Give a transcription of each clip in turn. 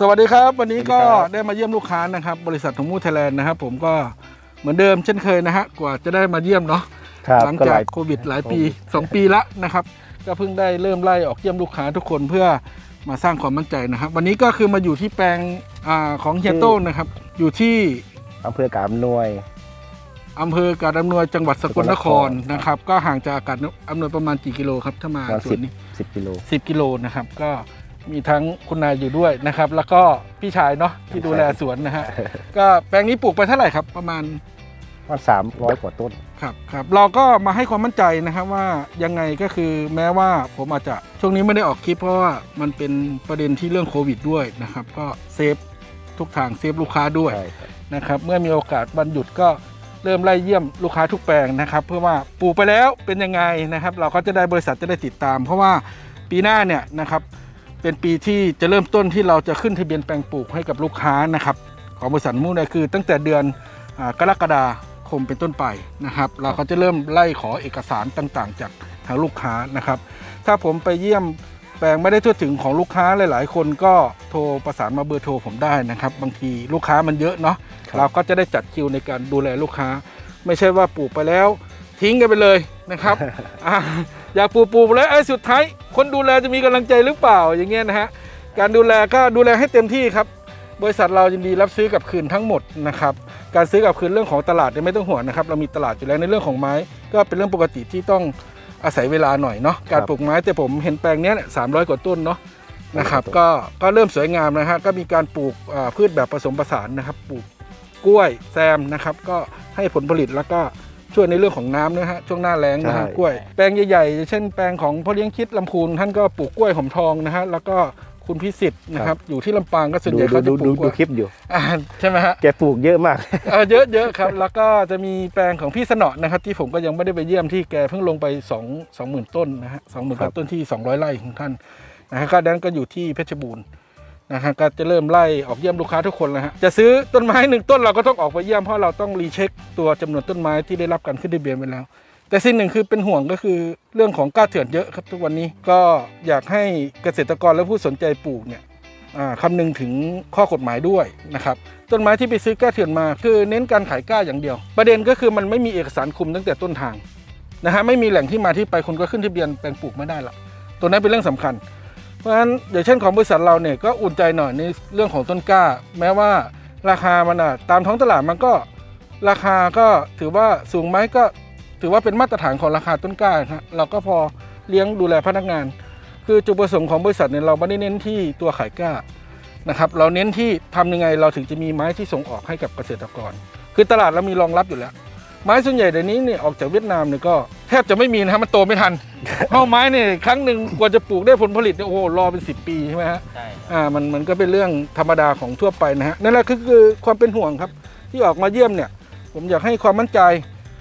สวัสดีครับวันนี้ก็สวัสดีครับได้มาเยี่ยมลูกค้านะครับ บริษัททงมูไทยแลนด์นะครับ ผมก็เหมือนเดิมเช่นเคยนะฮะกว่าจะได้มาเยี่ยมเนาะครับหลังก็จาหกลายโควิดหลายปีโควิด2ปีละนะครับ ก็เพิ่งได้เริ่มไล่ออกเยี่ยมลูกค้าทุกคนเพื่อมาสร้างความมั่นใจนะครับ วันนี้ก็คือมาอยู่ที่แปลงอาของเฮียโต้งนะครับ อยู่ที่อำเภอกาบหน่วยอำเภอการอำนวยจังหวัดสกลนครสกลนครนะครับ ก็ห่างจากการอำนวยประมาณกี่กิโลครับถ้ามาประมาณส่วนนี้สิบกิโล10กิโลนะครับ ก็ มีทั้งคุณนายอยู่ด้วยนะครับ แล้วก็พี่ชายเนาะที่ดูแลสวนนะฮะก็แปลงนี้ปลูกไปเท่าไหร่ครับ ประมาณว่าสามร้อยกว่าต้นครับครับเราก็มาให้ความมั่นใจนะครับว่ายังไงก็คือแม้ว่าผมอาจจะช่วงนี้ไม่ได้ออกคลิปเพราะว่ามันเป็นประเด็นที่เรื่องโควิดด้วยนะครับ ก็เซฟทุกทางเซฟลูกค้าด้วยใช่ครับนะครับเมื่อมีโอกาสวันหยุดก็เริ่มไล่เยี่ยมลูกค้าทุกแปลงนะครับ เพื่อว่าปลูกไปแล้วเป็นยังไงนะครับ เราก็จะได้บริษัทจะได้ติดตาม เพราะว่าปีหน้าเนี่ยนะครับ เป็นปีที่จะเริ่มต้นที่เราจะขึ้นทะเบียนแปลงปลูกให้กับลูกค้านะครับ ของบริษัทมุ่งเนี่ยคือ ตั้งแต่เดือนอากรกฎาคมเป็นต้นไปนะครับ เราก็จะเริ่มไล่ขอเอกสารต่างๆ จากทางลูกค้านะครับ ถ้าผมไปเยี่ยมแปลงไม่ได้ทั่วถึงของลูกค้าหลาย ๆ คนก็โทรประสานมาเบอร์โทรผมได้นะครับ บางทีลูกค้ามันเยอะเนาะครับเราก็จะได้จัดคิวในการดูแลลูกค้า ไม่ใช่ว่าปลูกไปแล้ว ทิ้งกันไปเลยนะครับอะอยากปลูกปลูกไปแล้วไอ้ยสุดท้ายคนดูแลจะมีกำลังใจหรือเปล่าอย่างเงี้ยนะฮะการดูแลก็ดูแลให้เต็มที่ครับ บริษัทเรายินดีรับซื้อกลับคืนทั้งหมดนะครับการซื้อกลับคืนเรื่องของตลาดเนี่ยไม่ต้องห่วงนะครับเรามีตลาดอยู่แล้วในเรื่องของไม้ ก็เป็นเรื่องปกติที่ต้องอาศัยเวลาหน่อยเนาะการปลูกไม้แต่ผมเห็นแปลงเนี้ยสามร้อยกว่าต้นเนาะนะครับก็ก็เริ่มสวยงามนะฮะก็มีการปลูกอ่าพืชแบบผสมผสานนะครับ ปลูกกล้วยแซมนะครับ ก็ให้ผลผลิตแล้วก็ ช่วยในเรื่องของน้ำนะฮะช่วงหน้าแล้งนะฮะใช่ กล้วย แปลงใหญ่ๆ เช่นแปลงของพ่อเลี้ยงคิดลำพูนท่านก็ปลูกกล้วยหอมทองนะฮะแล้วก็คุณพิสิทธิ์นะครับอยู่ที่ลำปางก็ส่วนดูใหญ่ดูเขาจะดูปลูดูกกล้ดูวยคลิปอยู่ อ่าใช่ไหมฮะ แกปลูกเยอะมาก เออเยอะเยอะครับ แล้วก็จะมีแปลงของพี่สนอนะครับ ที่ผมก็ยังไม่ได้ไปเยี่ยมที่แกเพิ่งลงไป2 2 0,000 ต้นนะฮะสองหมื่นครับ ต้นที่ 200 ไร่ของท่านนะฮะก็ดันก็อยู่ที่เพชรบูรณ์ นะฮะก็จะเริ่มไล่ออกเยี่ยมลูกค้าทุกคนแล้วฮะจะซื้อต้นไม้หนึ่งต้นเราก็ต้องออกไปเยี่ยมเพราะเราต้องรีเช็คตัวจำนวนต้นไม้ที่ได้รับการขึ้นทะเบียนไปแล้ว แต่สิ่งหนึ่งคือเป็นห่วงก็คือเรื่องของกล้าเถื่อนเยอะครับทุกวันนี้ก็อยากให้เกษตรกรและผู้สนใจปลูกเนี่ยคำนึงถึงข้อกฎหมายด้วยนะครับต้นไม้ที่ไปซื้อกล้าเถื่อนมาคือเน้นการขายกล้าอย่างเดียว ประเด็นก็คือมันไม่มีเอกสารคุมตั้งแต่ต้นทางนะฮะไม่มีแหล่งที่มาที่ไปคุณก็ขึ้นทะเบียนแปลงปลูกไม่ได้ละตัวนั้นเป็นเรื่องสำคัญ เพราะฉะนั้นอย่างเช่นของบริษัทเราเนี่ยก็อุ่นใจหน่อยในเรื่องของต้นกล้า แม้ว่าราคามันอะตามท้องตลาดมันก็ราคาก็ถือว่าสูงไหมก็ถือว่าเป็นมาตรฐานของราคาต้นกล้าครับเราก็พอเลี้ยงดูแลพนักงาน คือจุดประสงค์ของบริษัทเนี่ยเราไม่ได้เน้นที่ตัวขายกล้านะครับเราเน้นที่ทำยังไงเราถึงจะมีไม้ที่ส่งออกให้กับเกษตรกร คือตลาดเรามีรองรับอยู่แล้ว ไม้ส่วนใหญ่เดี๋ยวนี้เนี่ยออกจากเวียดนามเนี่ยก็ แทบจะไม่มีนะครับมันโตไม่ทันเพราะไม้เนี่ยครั้งหนึ่งกว่าจะปลูกได้ผลผลิตเนี่ยโอ้โหรอเป็น 10 ปีใช่ไหมฮะใช่อ่ามันมันก็เป็นเรื่องธรรมดาของทั่วไปนะฮะนั่นแหละคือคือความเป็นห่วงครับ ที่ออกมาเยี่ยมเนี่ย ผมอยากให้ความมั่นใจ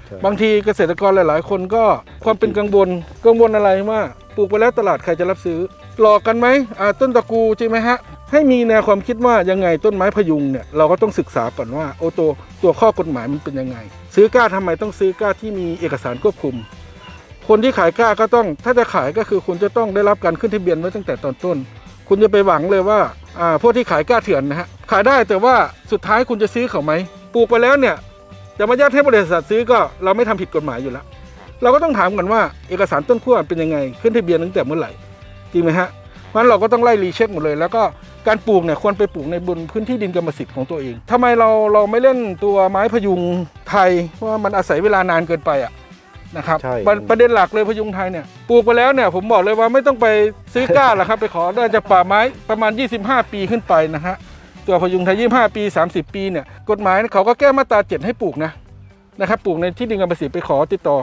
ใช่บางทีเกษตรกรหลาย ๆ คนก็ความเป็นกังวลกังวลอะไรว่าปลูกไปแล้วตลาดใครจะรับซื้อหลอกกันไหมอ่าต้นตระกูจริงไหมฮะ ให้มีแนวความคิดว่ายังไงต้นไม้พยุงเนี่ยเราก็ต้องศึกษาก่อนว่าโอตัวตัวข้อกฎหมายมันเป็นยังไง ซื้อกล้าทำไมต้องซื้อกล้าที่มีเอกสารควบคุม คนที่ขายกล้าก็ต้องถ้าจะขายก็คือคุณจะต้องได้รับการขึ้นทะเบียนไว้ตั้งแต่ตอนต้น คุณจะไปหวังเลยว่าอ่าพวกที่ขายกล้าเถื่อนนะฮะขายได้แต่ว่าสุดท้ายคุณจะซื้อเขาไหมปลูกไปแล้วเนี่ยจะมายัดให้บริษัทซื้อก็เราไม่ทำผิดกฎหมายอยู่แล้ว เราก็ต้องถามกันว่าเอกสารต้นขั้วเป็นยังไงขึ้นทะเบียนตั้งแต่เมื่อไหร่จริงไหมฮะเพราะนั้นเราก็ต้องไล่รีเช็คหมดเลย แล้วก็การปลูกเนี่ยควรไปปลูกในบนพื้นที่ดินกรรมสิทธิ์ของตัวเองทำไมเราเราไม่เล่นตัวไม้พยุงไทยเพราะว่ามันอาศัยเวลานานเกินไปอะ นะครับใช่ ประประเด็นหลักเลยพยุงไทยเนี่ยปลูกไปแล้วเนี่ยผมบอกเลยว่าไม่ต้องไปซื้อกล้าหรอกครับ ไปขอได้จากป่าไม้ประมาณ 25 ปีขึ้นไปนะฮะตัวพยุงไทย 25 ปี 30 ปีเนี่ยกฎหมายเขาก็แก้มาตรา7ให้ปลูกนะนะครับปลูกในที่ดินกรรมสิทธิ์ไปขอติดต่อ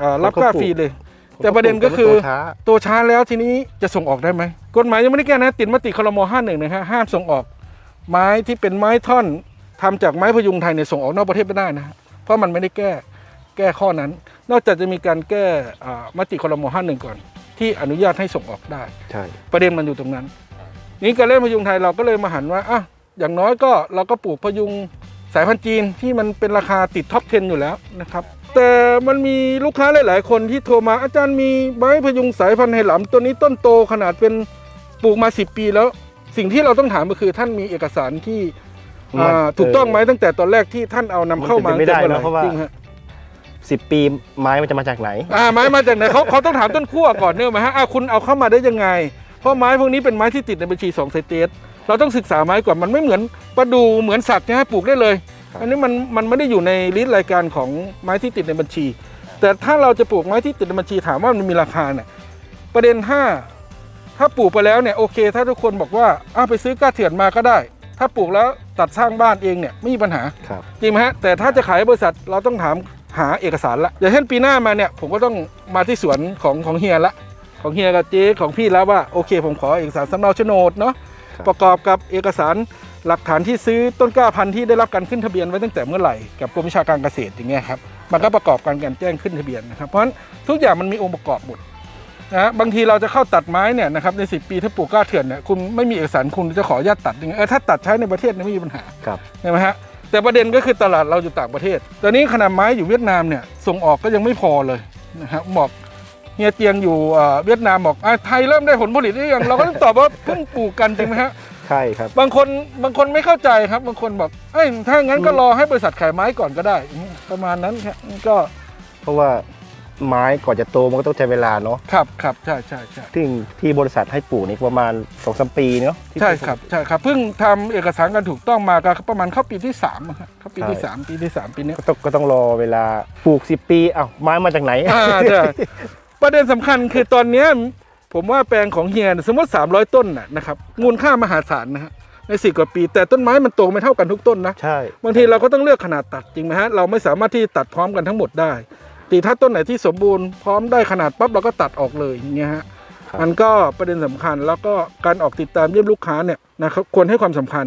อารับกล้าฟรีเลย แต่ประเด็นก็คือ ตัวช้า ตัวช้าแล้วทีนี้จะส่งออกได้ไหมกฎหมายยังไม่ได้แก้นะติดมติครมห้าหนึ่งนะฮะห้ามส่งออก ไม้ที่เป็นไม้ท่อนทำจากไม้พยุงไทยเนี่ยส่งออกนอกประเทศไม่ได้นะฮะเพราะมันไม่ได้แก้แก้ข้อนั้น นอกจากจะมีการแก้อ่ามติครมห้าหนึ่งก่อน ที่อนุญาตให้ส่งออกได้ใช่ประเด็นมันอยู่ตรงนั้น นี้การเล่นพยุงไทยเราก็เลยมาหันว่าอะอย่างน้อยก็เราก็ปลูกพยุงสายพันธุ์จีนที่มันเป็นราคาติดท็อป 10 อยู่แล้วนะครับ แต่มันมีลูกค้าหลาย ๆ คนที่โทรมาอาจารย์มีใบพยุงสายพันธุ์ไหหลำตัวนี้ต้นโตขนาดเป็นปลูกมา 10 ปีแล้ว สิ่งที่เราต้องถามก็คือท่านมีเอกสารที่มันอ่าถูกต้องไหมเออตั้งแต่ตอนแรกที่ท่านเอานำเข้ามามันเป็นไปไม่ได้ตั้งแต่นะเพราะว่า จงฮะสิบปีไม้มันจะมาจากไหน อ่าไม้มาจากไหนเขาเขาต้องถามต้นขั้วก่อนเนี่ยไหมฮะอ่าคุณเอาเข้ามาได้ยังไง เพราะไม้พวกนี้เป็นไม้ที่ติดในบัญชี2ไซเตสเราต้องศึกษาไม้ก่อนมันไม่เหมือนประดูเหมือนสัตว์นะฮะปลูกได้เลยครับอันนี้มันมันไม่ได้อยู่ในลิสต์รายการของไม้ที่ติดในบัญชี แต่ถ้าเราจะปลูกไม้ที่ติดในบัญชีถามว่ามันมีราคาเนี่ยประเด็นห้าถ้าปลูกไปแล้วเนี่ยโอเค ถ้าทุกคนบอกว่าอ้าวไปซื้อกล้าเถื่อนมาก็ได้ ถ้าปลูกแล้วตัดสร้างบ้านเองเนี่ยไม่มีปัญหาครับ จริงไหมฮะแต่ถ้าจะขายให้บริษัทเราต้องถาม หาเอกสารละอย่างเช่นปีหน้ามาเนี่ยผมก็ต้องมาที่สวนของของเฮียละของเฮียกับเจ๊ของพี่แล้วว่าโอเค ผมขอเอกสารสำเนาโฉนดเนาะครับ ประกอบกับเอกสารหลักฐานที่ซื้อต้นกล้าพันธุ์ที่ได้รับการขึ้นทะเบียนไว้ตั้งแต่เมื่อไหร่กับกรมวิชาการเกษตรอย่างเงี้ยครับมันก็ประกอบกันการแจ้งขึ้นทะเบียนนะครับเพราะฉะนั้นทุกอย่างมันมีองค์ประกอบหมดนะฮะบางทีเราจะเข้าตัดไม้เนี่ยนะครับในสิปีถ้าปลูกกล้าเถื่อนเนี่ยคุณไม่มีเอกสารคุณจะขออนุญาตตัดยังไงเออถ้าตัดใช้ในประเทศเนี่ยไม่มีปัญหาครับ ใช่ไหมฮะ แต่ประเด็นก็คือตลาดเราอยู่ต่างประเทศ ตอนนี้ขนาดไม้อยู่เวียดนามเนี่ยส่งออกก็ยังไม่พอเลยนะครับบอกเฮียเตียงอยู่เอ่อเวียดนามบอกอะไทยเริ่มได้ผลผลิตหรือยังเราก็ต้องตอบว่าเพิ่งปลูกกันจริงไหมฮะใช่ครับ บางคนบางคนไม่เข้าใจครับ บางคนบอกเอ้ยถ้างั้นก็รอให้บริษัทขายไม้ก่อนก็ได้อืมประมาณนั้นครับก็เพราะว่า ไม้ก่อนจะโตมันก็ต้องใช้เวลาเนาะครับครับใช่ใช่ใช่ซึ่งที่บริษัทให้ปลูกนี่ประมาณสองสามปีเนาะที่ใช่ครับใช่ครับเพิ่งทำเอกสารกันถูกต้องมาก็ประมาณเข้าปีที่สามอะครับเข้าปีที่สามปีที่สามปีนี้ก็ต้องก็ต้องรอเวลาปลูกสิบปีอ้าวไม้มาจากไหน อ่าใช่ประเด็นสำคัญคือตอนเนี้ยผมว่าแปลงของเฮียเนี่ยสมมติ 300 ต้นน่ะนะครับมูลค่ามหาศาลนะฮะในสี่กว่าปีแต่ต้นไม้มันโตไม่เท่ากันทุกต้นนะ ใช่ บางทีเราก็ต้องเลือกขนาดตัดจริงไหมฮะ เราไม่สามารถที่ตัดพร้อมกันทั้งหมดได้ ตีถ้าต้นไหนที่สมบูรณ์พร้อมได้ขนาดปั๊บเราก็ตัดออกเลยอย่างเงี้ยฮะครับมันก็ประเด็นสำคัญแล้วก็การออกติดตามเยี่ยมลูกค้าเนี่ยนะครับควรให้ความสำคัญ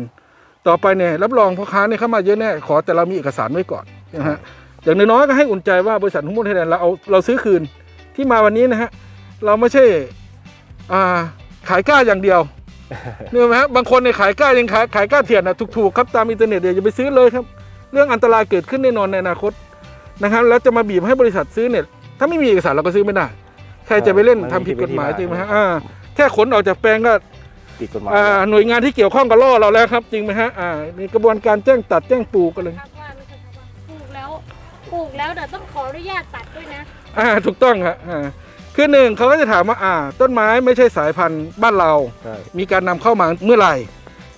ต่อไปเนี่ยรับรองพ่อค้าเนี่ยเข้ามาเยอะแน่ขอแต่เรามีเอกสารไว้ก่อนนะฮะอย่างน้อยๆก็ให้อุ่นใจว่าบริษัทหุ้นมูลไทยแลนด์เราเอาเราซื้อคืนที่มาวันนี้นะฮะเราไม่ใช่อ่าขายกล้าอย่างเดียวเนี่ยไหมฮะบางคนเนี่ยขายกล้ายังขายขายกล้าเถื่อนนะถูกๆครับตามอินเทอร์เน็ตเดี๋ยวอย่าไปซื้อเลยครับ เรื่องอันตรายเกิดขึ้นแน่นอนในอนาคต นะครับ แล้วจะมาบีบให้บริษัทซื้อเนี่ย ถ้าไม่มีเอกสารเราก็ซื้อไม่ได้ ใครจะไปเล่นทำผิดกฎหมายจริงไหมฮะอ่าแค่ขนออกจากแปลงก็ติดกฎหมายอ่าหน่วยงานที่เกี่ยวข้องก็ล่อเราแล้วครับ จริงไหมฮะอ่ามีกระบวนการแจ้งตัดแจ้งปลูกกันเลยครับว่าไม่ใช่ครับว่าปลูกแล้วปลูกแล้วเดี๋ยวต้องขออนุญาตตัดด้วยนะอ่าถูกต้องครับอ่าคือหนึ่งเขาก็จะถามว่าอ่า ต้นไม้ไม่ใช่สายพันธุ์บ้านเราใช่มีการนำเข้ามาเมื่อไหร่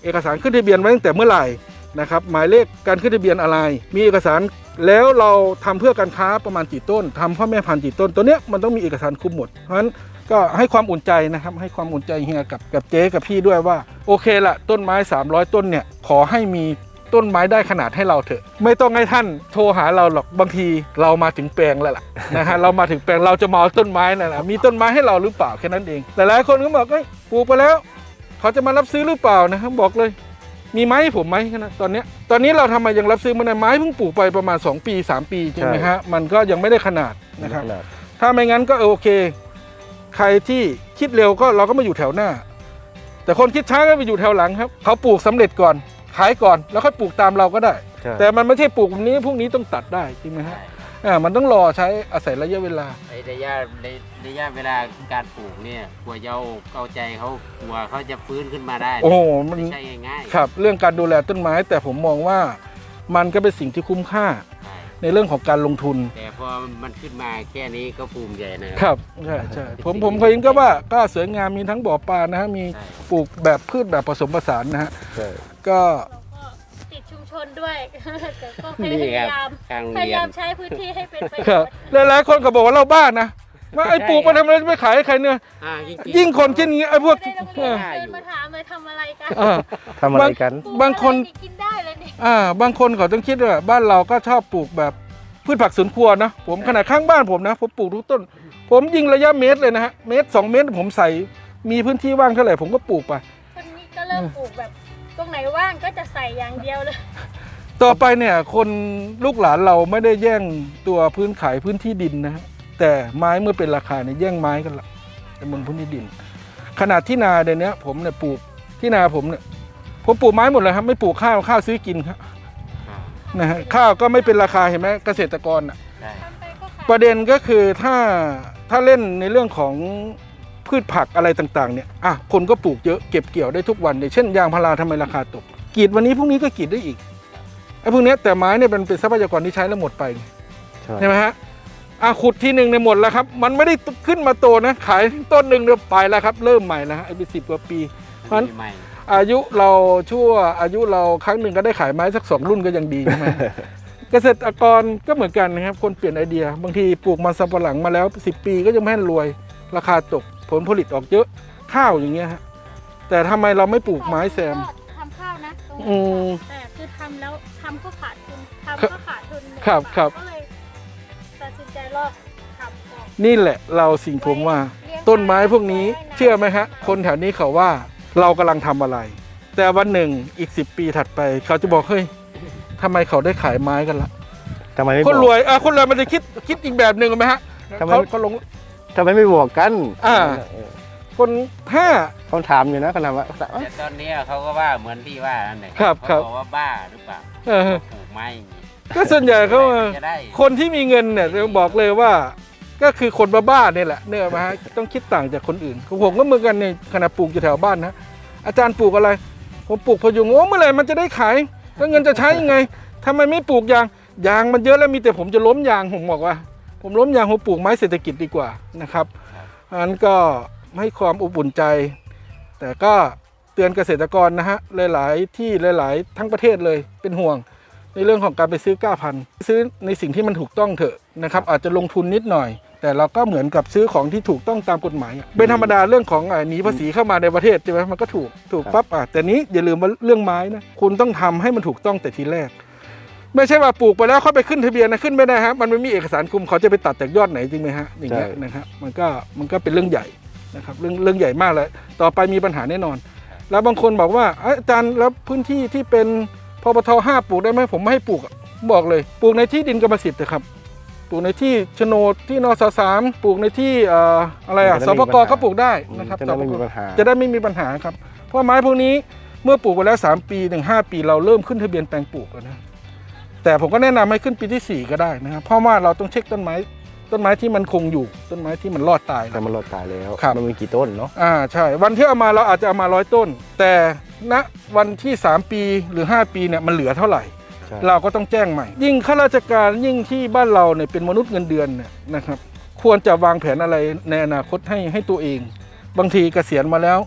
เอกสารขึ้นทะเบียนไว้ตั้งแต่เมื่อไหร่ นะครับหมายเลขการขึ้นทะเบียนอะไร มีเอกสารแล้วเราทำเพื่อการค้าประมาณกี่ต้นทำพ่อแม่พันธุ์กี่ต้น ตัวเนี้ยมันต้องมีเอกสารคุมหมด เพราะฉะนั้นก็ให้ความอุ่นใจนะครับให้ความอุ่นใจเฮียกับกับเจ๊กับพี่ด้วยว่า โอเคละต้นไม้ 300 ต้นเนี่ยขอให้มีต้นไม้ได้ขนาดให้เราเถอะ ไม่ต้องให้ท่านโทรหาเราหรอกบางทีเรามาถึงแปลงแล้วล่ะนะฮะเรามาถึงแปลงเราจะมาเอาต้นไม้นั่นแหละมีต้นไม้ให้เราหรือเปล่าแค่นั้นเองแต่หลายคนก็บอกเอ้ยปลูกไปแล้ว เขาจะมารับซื้อหรือเปล่านะครับบอกเลย มีไม้ให้ผมไหมนะตอนเนี้ยตอนนี้เราทำไมยังรับซื้อมันไม้เพิ่งปลูกไปประมาณ 2 ปี 3 ปีใช่ไหมฮะมันก็ยังไม่ได้ขนาดนะครับขนาดถ้าไม่งั้นก็โอเค ใครที่คิดเร็วก็เราก็มาอยู่แถวหน้า แต่คนคิดช้าก็ไปอยู่แถวหลังครับเขาปลูกสำเร็จก่อนขายก่อนแล้วค่อยปลูกตามเราก็ได้ใช่แต่มันไม่ใช่ปลูกวันนี้พรุ่งนี้ต้องตัดได้จริงไหมฮะ อ่ามันต้องรอใช้อาศัยระยะเวลา ไอ้ระยะในระยะเวลาการปลูกเนี่ยกลัวเราเข้าใจเขากลัวเขาจะฟื้นขึ้นมาได้โอ้โหมัน ไม่ใช่ง่ายๆครับ เรื่องการดูแลต้นไม้ แต่ผมมองว่ามันก็เป็นสิ่งที่คุ้มค่าใช่ในเรื่องของการลงทุน แต่พอมันขึ้นมาแค่นี้ก็ภูมิใจนะ ครับใช่ใช่ผมผมเคยเห็นก็ว่าก็สวยงามมีทั้งบ่อปลานะฮะมีใช่ ปลูกแบบพืชแบบผสมผสานนะฮะ ใช่ ก็ก็ ติดชุมชนด้วยแต่ก็พนี่คยารับยามทางโรงพยาเรียยานมใช้พื้นที่ให้เป็นประโยครับชน์หลายๆคนก็บอกว่าเราบ้านะว่าไอ้ปลูกมาทำอะไรไม่ขายให้ใครเนี่ยอ่าจริงๆ ยิ่งคนคิดอย่างงี้ไอ้พวก ไม่ได้โรงเอเรียนอเดินมาถามเลยทำอะไรกันอ่าทำอะไรกัน ปลูกบางคน อะไรกินได้เลยนี่อ่า บางคนเขาต้องคิดว่าบ้านเราก็ชอบปลูกแบบพืชผักสวนครัวนะผมขนาดข้างบ้านผมนะผมปลูกทุกต้น ผมยิงระยะเมตรเลยนะฮะเมตรสองเมตรผมใส่มีพื้นที่ว่างเท่าไหร่ผมก็ปลูกไป คนนี้ก็เริ่มปลูกแบบ ตรงไหนว่างก็จะใส่อย่างเดียวเลย ต่อไปเนี่ยคนลูกหลานเราไม่ได้แย่งตัวพื้นขายพื้นที่ดินนะฮะแต่ไม้เมื่อเป็นราคาเนี่ยแย่งไม้กันละบนพื้นที่ดิน ขนาดที่นาเดี๋ยวนี้ผมเนี่ยปลูกที่นาผมเนี่ยผมปลูกไม้หมดเลยครับไม่ปลูกข้าวข้าวซื้อกินครับอ่านะฮะข้าวก็ไม่เป็นราคาเห็นไหมเกษตรกรน่ะ ใช่ทำไปก็ขายประเด็นก็คือถ้าถ้าเล่นในเรื่องของ พืพืชผักอะไรต่างๆเนี่ยอะคนก็ปลูกเยอะเก็บเกี่ยวได้ทุกวันอย่างเช่นยางพาราทำไมราคาตกกรีดวันนี้พรุ่งนี้ก็กรีดได้อีกไอ้พวกเนี้ยแต่ไม้เนี่ยมันเป็นทรัพยากรที่ใช้แล้วหมดไปใช่ใช่ไหมฮะอะขุดทีหนึ่งในยหมดแล้วครับ มันไม่ได้ขึ้นมาโตนะ ขายต้นหนึ่งเดียวไปแล้วครับ เริ่มใหม่แล้วฮะไอ้เป็นสิบกว่าปีเพราะฉะนั้นมีใหม่อายุเราชั่วอายุเราครั้งหนึ่งก็ได้ขายไม้สักสองรุ่นก็ยังดีใช่ไหมเกษตรกรก็เหมือนกันนะครับ คนเปลี่ยนไอเดีย บางทีปลูกมันสำปะหลังมาแล้ว 10 ปีก็ยังไม่ให้รวย ราคาตกผ ลผลิตออกเยอะข้าวอย่างเงี้ยฮะแต่ทำไมเราไม่ปลูกไม้แซมทำข้าวนะตรงอืนี้มแต่คือทำแล้วทำก็ขาดทุนทำครับก็ขาดทุนหมดครับครับก็เลยตัดสินใจลอกทำก่อนนี่แหละเราสิ่งผมว่าเลี้ยงต้นไม้พวกนี้ไว้นะเชื่อไหมฮะ คนแถวนี้เขาว่าเรากำลังทำอะไร แต่วันหนึ่งอีก10ปีถัดไป เขาจะบอกเฮ้ยทำไมเขาได้ขายไม้กันละทำไมไม่บคนอกรวยอะคนรวยมันจะคิดคิดอีกแบบหนึ่งไหมฮะทำไมเขาเขาลง ทำไมไม่บอกกันอ่าเออคนห้า เขาถามอยู่นะเขาถามว่าแต่ตอนเนี้ยเขาก็ว่าเหมือนที่ว่านั่นแหละครับครับ เขาบอกว่าบ้าหรือเปล่าเออปลูกไม้อย่างงี้ก็ส่วนใหญ่เขาว่าจะได้คนที่มีเงินเนี่ยจะบอกเลยว่า ก็คือคนบ้าๆเนี่ยแหละเนื่อมาฮะต้องคิดต่างจากคนอื่นของผมก็เหมือนกันในขณะปลูกอยู่แถวบ้านนะอาจารย์ปลูกอะไร ผมปลูกพยุงโอ้เมื่อไหร่มันจะได้ขายแล้วเงินจะใช้ยังไงทำไมไม่ปลูกยางยางมันเยอะแล้วมีแต่ผมจะล้มยางผมบอกว่า ผมล้มยางผมปลูกไม้เศรษฐกิจดีกว่านะครับอันนั้นก็ให้ความอบอุ่นใจ แต่ก็เตือนเกษตรกรนะฮะหลาย ๆ ที่หลาย ๆ ทั้งประเทศเลยเป็นห่วง ในเรื่องของการไปซื้อก้าพันธุ์ซื้อในสิ่งที่มันถูกต้องเถอะนะครับอาจจะลงทุนนิดหน่อย แต่เราก็เหมือนกับซื้อของที่ถูกต้องตามกฎหมายอะเป็นธรรมดาเรื่องของอ่าหนีภาษีเข้ามาในประเทศใช่ไหมมันก็ถูกถูกปั๊บอะแต่นี้อย่าลืมว่าเรื่องไม้นะคุณต้องทำให้มันถูกต้องแต่ทีแรก ไม่ใช่ว่าปลูกไปแล้วเข้าไปขึ้นทะเบียนนะขึ้นไม่ได้ฮะมันไม่มีเอกสารคุมเขาจะไปตัดจากยอดไหนจริงไหมฮะอย่างเงี้ยนะครับมันก็มันก็เป็นเรื่องใหญ่นะครับเรื่องเรื่องใหญ่มากเลยต่อไปมีปัญหาแน่นอน แล้วบางคนบอกว่าเอ้ยอาจารย์แล้วพื้นที่ที่เป็นพปทห้าปลูกได้ไหมผมไม่ให้ปลูกอะบอกเลย ปลูกในที่ดินกรรมสิทธิ์เถอะครับ ปลูกในที่โฉนดที่นสสามปลูกในที่เอ่ออะไรอะสปกก็ปลูกได้นะครับ จะได้ไม่มีปัญหา จะได้ไม่มีปัญหาครับ เพราะไม้พวกนี้เมื่อปลูกไปแล้ว 3 ปีถึง5ปีเราเริ่มขึ้นทะเบียนแปลงปลูกแล้วนะ แต่ผมก็แนะนำให้ขึ้นปีที่ 4 ก็ได้นะครับเพราะว่าเราต้องเช็คต้นไม้ต้นไม้ที่มันคงอยู่ต้นไม้ที่มันรอดตายแต่มันรอดตายแล้วครับมันมีกี่ต้นเนาะอ่าใช่ วันที่เอามาเราอาจจะเอามาร้อยต้น แต่ณวันที่ 3 ปีหรือ 5 ปีเนี่ยมันเหลือเท่าไหร่ใช่เราก็ต้องแจ้งใหม่ ยิ่งข้าราชการยิ่งที่บ้านเราเนี่ยเป็นมนุษย์เงินเดือนเนี่ยนะครับ ควรจะวางแผนอะไรในอนาคตให้ให้ตัวเอง บางทีเกษียณมาแล้ว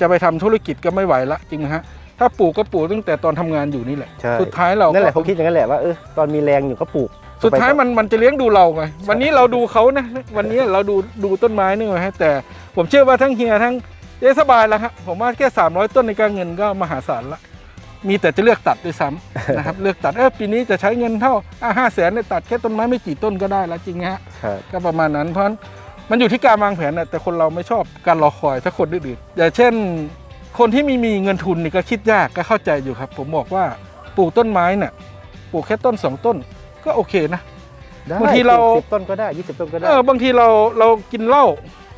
จะไปทำธุรกิจก็ไม่ไหวละจริงนะฮะ ถ้าปลูกก็ปลูกตั้งแต่ตอนทำงานอยู่นี่แหละ ใช่ สุดท้ายเราก็นั่นแหละผมคิดอย่างนั้นแหละว่าเออตอนมีแรงอยู่ก็ปลูก สุดท้ายมันมันจะเลี้ยงดูเราไงวันนี้เราดูเขานะ วันนี้เราดูดูต้นไม้นี่ไงฮะแต่ผมเชื่อว่าทั้งเฮียทั้งเจ๊สบายแล้วครับผมว่าแค่ 300 ต้นในการเงินก็มหาศาลละ มีแต่จะเลือกตัดด้วยซ้ำ นะครับเลือกตัดเออปีนี้จะใช้เงินเท่าอะห้าแสนเนี่ยตัดแค่ต้นไม้ไม่กี่ต้นก็ได้แล้วจริงไหมฮะครับ ก็ประมาณนั้นเพราะฉะนั้นมันอยู่ที่การวางแผนนะแต่คนเราไม่ชอบการรอคอยถ้าคนอื่นๆอย่างเช่น คนที่มีมีเงินทุนนี่ก็คิดยากก็เข้าใจอยู่ครับ ผมบอกว่าปลูกต้นไม้เนี่ยปลูกแค่ต้นสองต้นก็โอเคนะ ได้บางทีเรา สิบต้นก็ได้ยี่สิบต้นก็ได้ เออบางทีเราเรากินเหล้า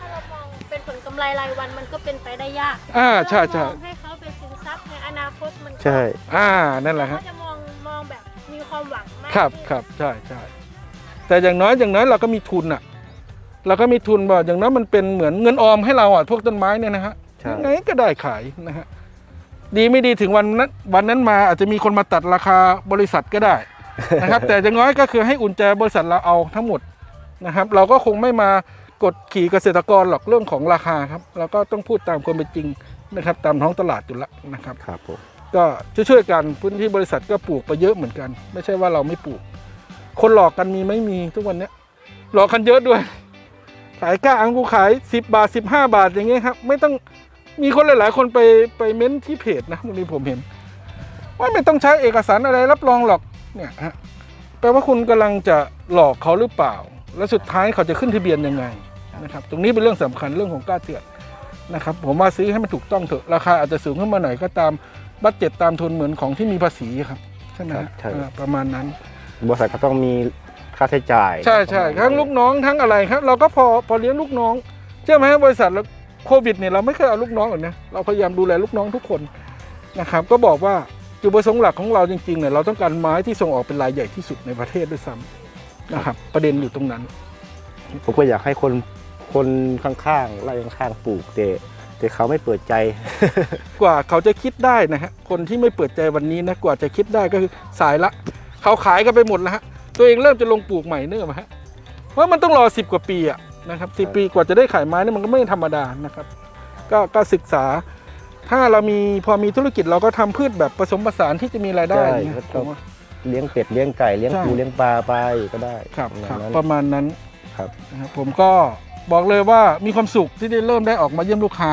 ถ้าเรามองเป็นผลกำไรรายวันมันก็เป็นไปได้ยากอ่าใช่ใช่ถ้าเรามองให้เขาเป็นสินทรัพย์ในอนาคตมันก็ใช่ อ่านั่นแหละเขาฮะจะมองมองแบบมีความหวังมากครับขึ้นครับใช่ใช่แต่อย่างน้อยอย่างน้อยเราก็มีทุนอะเราก็มีทุนบ่อย่างน้อยมันเป็นเหมือนเงินออมให้เราอะพวกต้นไม้เนี่ยนะฮะใช่ยัง ไงก็ได้ขายนะฮะดีไม่ดีถึงวันนั้นวันนั้นมาอาจจะมีคนมาตัดราคาบริษัทก็ได้นะครับ แต่อย่างน้อยก็คือให้อุ่นใจบริษัทเราเอาทั้งหมดนะครับ เราก็คงไม่มากดขี่เกษตรกรหรอกเรื่องของราคาครับเราก็ต้องพูดตามความเป็นจริงนะครับ ตามท้องตลาดอยู่แล้วนะครับครับผมก็ช่วยๆกันพื้นที่บริษัทก็ปลูกไปเยอะเหมือนกัน ไม่ใช่ว่าเราไม่ปลูก คนหลอกกันมีไม่มีทุกวันเนี้ยหลอกกันเยอะด้วย ขายกล้าอังกูขาย 10 บาท 15 บาทอย่างเงี้ยครับ ไม่ต้อง มีคนหลาย ๆ คนไปไปเม้นที่เพจนะวันนี้ผมเห็น ว่าไม่ต้องใช้เอกสารอะไรรับรองหรอกเนี่ยฮะแปลว่าคุณกำลังจะหลอกเขาหรือเปล่า แล้วสุดท้ายเขาจะขึ้นทะเบียนยังไงนะครับ ตรงนี้เป็นเรื่องสำคัญเรื่องของกล้าเตือนนะครับ ผมว่าซื้อให้มันถูกต้องเถอะราคาอาจจะสูงขึ้นมาหน่อยก็ตามบัตเจ็ตตามทุนเหมือนของที่มีภาษีครับใช่ไหมครัฮะบใช่อ่าประมาณนั้น บริษัทก็ต้องมีค่าใช้จ่าย ใช่ใช่ทั้งลูกน้องทั้งอะไรครับ เราก็พอพอเลี้ยงลูกน้องเชื่อไหมบริษัทเรา โควิดเนี่ยเราไม่เคยเอาลูกน้องหรอกนะเราพยายามดูแลลูกน้องทุกคนนะครับก็บอกว่าจุดประสงค์หลักของเราจริงๆเนี่ยเราต้องการไม้ที่ส่งออกเป็นรายใหญ่ที่สุดในประเทศด้วยซ้ำนะครับประเด็นอยู่ตรงนั้น ผมก็อยากให้คนคนข้างๆไร่ข้างๆปลูกแต่แต่เขาไม่เปิดใจ กว่าเขาจะคิดได้นะฮะคนที่ไม่เปิดใจวันนี้นะกว่าจะคิดได้ก็คือสายละ เขาขายกันไปหมดแล้วฮะตัวเองเริ่มจะลงปลูกใหม่เนื่อมาฮะเพราะมันต้องรอ10กว่าปีอะ นะครับสิปีกว่าจะได้ขายไม้เนี่ยมันก็ไม่ธรรมดานะครับก็ก็ศึกษา ถ้าเรามีพอมีธุรกิจเราก็ทำพืชแบบผสมผสานที่จะมีรายได้ใช่อย่างเงี้ยครับผมว่า เลี้ยงเป็ดเลี้ยงไก่เลี้ยงใช่ปูเลี้ยงปลาไปก็ได้ครับอย่าครับงนั้นประมาณนั้นครับนะครับผมก็บอกเลยว่ามีความสุขที่ได้เริ่มได้ออกมาเยี่ยมลูกค้า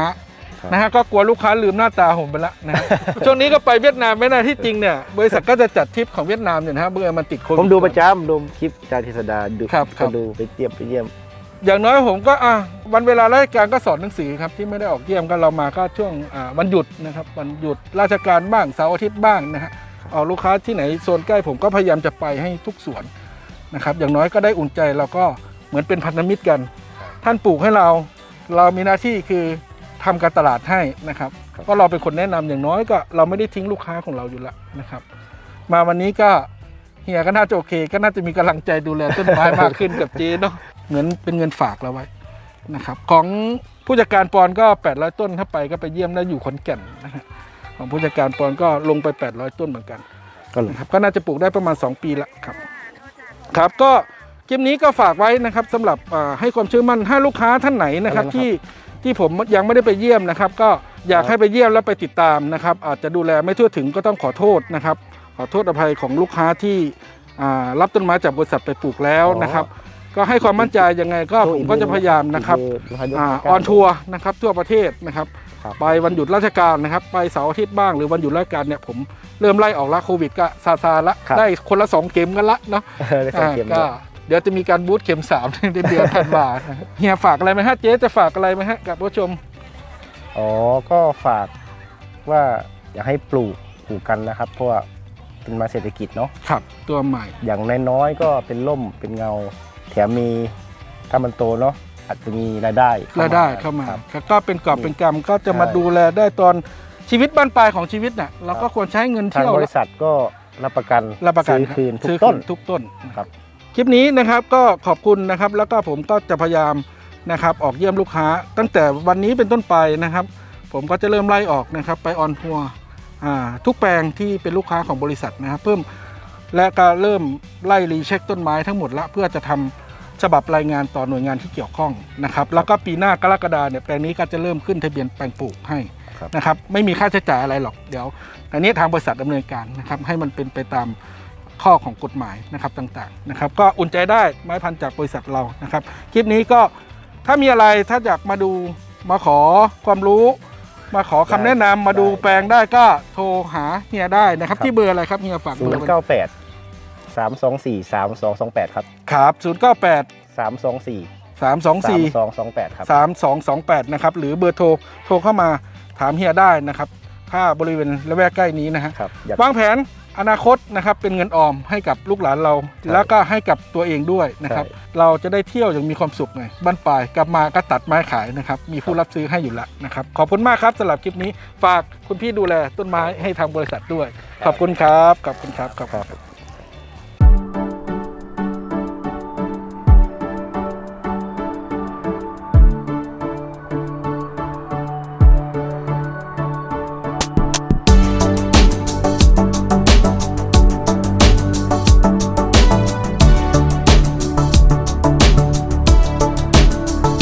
ครับนะฮะก็กลัวลูกค้าลืมหน้าตาผมไปละนะฮะช่วงนี้ก็ไปเวียดนามไม่ได้ที่จริงเนี่ยบริษัทก็จะจัดทริปของเวียดนามเนี่ยนะฮะเมื่อมันติดโควิดผมดูประจำดูคลิปอาจารย์ธิสดาดูครับครัก็บดูไปเยี่ยมไปเยี่ยม อย่างน้อยผมก็อะวันเวลาราชการก็สอนหนังสือครับที่ไม่ได้ออกเยี่ยมก็เรามาก็ช่วงอ่าวันหยุดนะครับวันหยุดราชการบ้างเสาร์อาทิตย์บ้างนะฮะเอาลูกค้าที่ไหนโซนใกล้ผมก็พยายามจะไปให้ทุกสวนนะครับอย่างน้อยก็ได้อุ่นใจเราก็เหมือนเป็นพันธมิตรกัน ท่านปลูกให้เราเรามีหน้าที่คือทำการตลาดให้นะครับก็เราเป็นคนแนะนำอย่างน้อยก็เราไม่ได้ทิ้งลูกค้าของเราอยู่แล้วนะครับ มาวันนี้ก็เฮียก็น่าจะโอเค ก็น่าจะมีกำลังใจดูแลต้นไม้มากขึ้นกับเจ๊เนาะ เหมือนเป็นเงินฝากเราไว้นะครับของผู้จัดการปอนก็ 800 ต้นถ้าไปก็ไปเยี่ยมได้อยู่ขอนแก่นนะฮะของผู้จัดการปอนก็ลงไป 800 ต้นเหมือนกันก็เลยนะครับก็น่าจะปลูกได้ประมาณ 2 ปีละครับครับก็คลิปนี้ก็ฝากไว้นะครับสำหรับอ่าให้ความเชื่อมั่นถ้าลูกค้าท่านไหนนะครับอะไรนะครับที่ที่ผมยังไม่ได้ไปเยี่ยมนะครับ ก็อยากให้ไปเยี่ยมแล้วไปติดตามนะครับ อาจจะดูแลไม่ทั่วถึงก็ต้องขอโทษนะครับ ขอโทษอภัยของลูกค้าที่อ่ารับต้นไม้จากบริษัทไปปลูกแล้วนะครับ ก็ให้ความมั่นใจยังไงก็ผมก็จะพยายามนะครับอ่าออนทัวร์นะครับทั่วประเทศนะครับครับ ไปวันหยุดราชการนะครับ ไปเสาร์อาทิตย์บ้างหรือวันหยุดราชการเนี่ยผมเริ่มไล่ออกละโควิดก็ซาซาละครับได้คนละสองเข็มกันละเนาะได้สังอ่าเกตก็เดี๋ยวจะมีการบูธเข็มสามในเดือนธันวานะครับเฮียฝากอะไรไหมฮะเจ๊จะฝากอะไรไหมฮะกับผู้ชมอ๋อก็ฝากว่าอยากให้ปลูกปลูกกันนะครับ เพราะว่าเป็นมาเศรษฐกิจเนาะครับ ตัวใหม่ อย่างน้อยๆก็เป็นร่มเป็นเงา แถมมีถ้ามันโตเนาะอาจจะมีรายได้รายได้เข้ามาครับ ครับก็เป็นกอบเป็นกำก็จะมาใช่ ดูแลได้ตอนชีวิตบ้านปลายของชีวิตน่ะเราก็ควรใช้เงินทางเที่ยวบและริษัทก็รับประกันรับประกันซื้อคืนทุซื้กอต้น ทุกต้นครับ คลิปนี้นะครับก็ขอบคุณนะครับ แล้วก็ผมก็จะพยายามนะครับ ออกเยี่ยมลูกค้า ตั้งแต่วันนี้เป็นต้นไปนะครับ ผมก็จะเริ่มไล่ออกนะครับ ไปออนทัวร์อ่าทุกแปลงที่เป็นลูกค้าของบริษัทนะครับ เพิ่ม และก็เริ่มไล่รีเช็คต้นไม้ทั้งหมดละเพื่อจะทำฉบับรายงานต่อหน่วยงานที่เกี่ยวข้องนะครับ แล้วก็ปีหน้ากรกฎาเนี่ยแปลงนี้ก็จะเริ่มขึ้นทะเบียนแปลงปลูกให้ครับนะครับ ไม่มีค่าใช้จ่ายอะไรหรอกเดี๋ยว อันนี้ทางบริษัทดำเนินการนะครับ ให้มันเป็นไปตามข้อของกฎหมายนะครับต่างๆนะครับ ก็อุ่นใจได้ไม้พันธุ์จากบริษัทเรานะครับ คลิปนี้ก็ถ้ามีอะไรถ้าอยากมาดูมาขอความรู้ มาขอคำแนะนำมาดูแปลงได้ก็โทรหาเฮียได้นะครับ ที่เบอร์อะไรครับเฮียฝากศูเบอนร์ย์ไว้เก้าแปด สามสองสี่สามสองสองแปดครับ ครับ098สามสองสี่324สองสองแปดครับ 3228 นะครับ หรือเบอร์โทรโทรเข้ามาถามเฮียได้นะครับ ถ้าบริเวณละแวกใกล้นี้นะฮะครับอยาก วางแผนอนาคตนะครับเป็นเงินออมให้กับลูกหลานเรา ใช่แล้วก็ให้กับตัวเองด้วยนะครับใช่เราจะได้เที่ยวอย่างมีความสุขหน่อยบ้านปลายกลับมาก็ตัดไม้ขายนะครับ มีผู้รับซื้อให้อยู่แล้วนะครับ ขอบคุณมากครับสำหรับคลิปนี้ ฝากคุณพี่ดูแลต้นไม้ให้ทางบริษัทด้วย ขอบคุณครับขอบคุณครับขอบคุณครับ